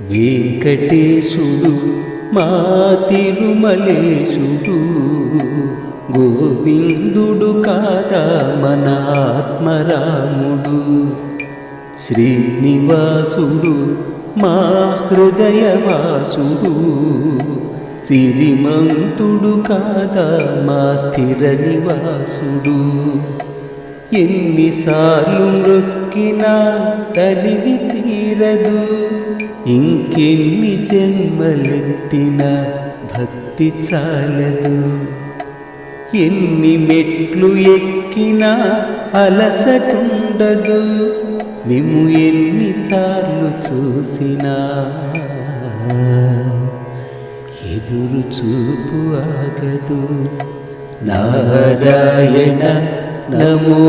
వెంకటేశుడు మా తిరుమలేశుడు గోవిందుడు కాదా మన ఆత్మరాముడు. శ్రీనివాసుడు మా హృదయవాసుడు సిరిమంతుడు కాదా మా స్థిర నివాసుడు. ఎన్నిసార్లు మృక్కినా తనివి తీరదు. ఇంకెన్ని జన్మలెత్తిన భక్తి చాలదు. ఎన్ని మెట్లు ఎక్కినా అలసటుండదు. మేము ఎన్నిసార్లు చూసినా ఎదురు చూపు ఆగదు. నారాయణ నమో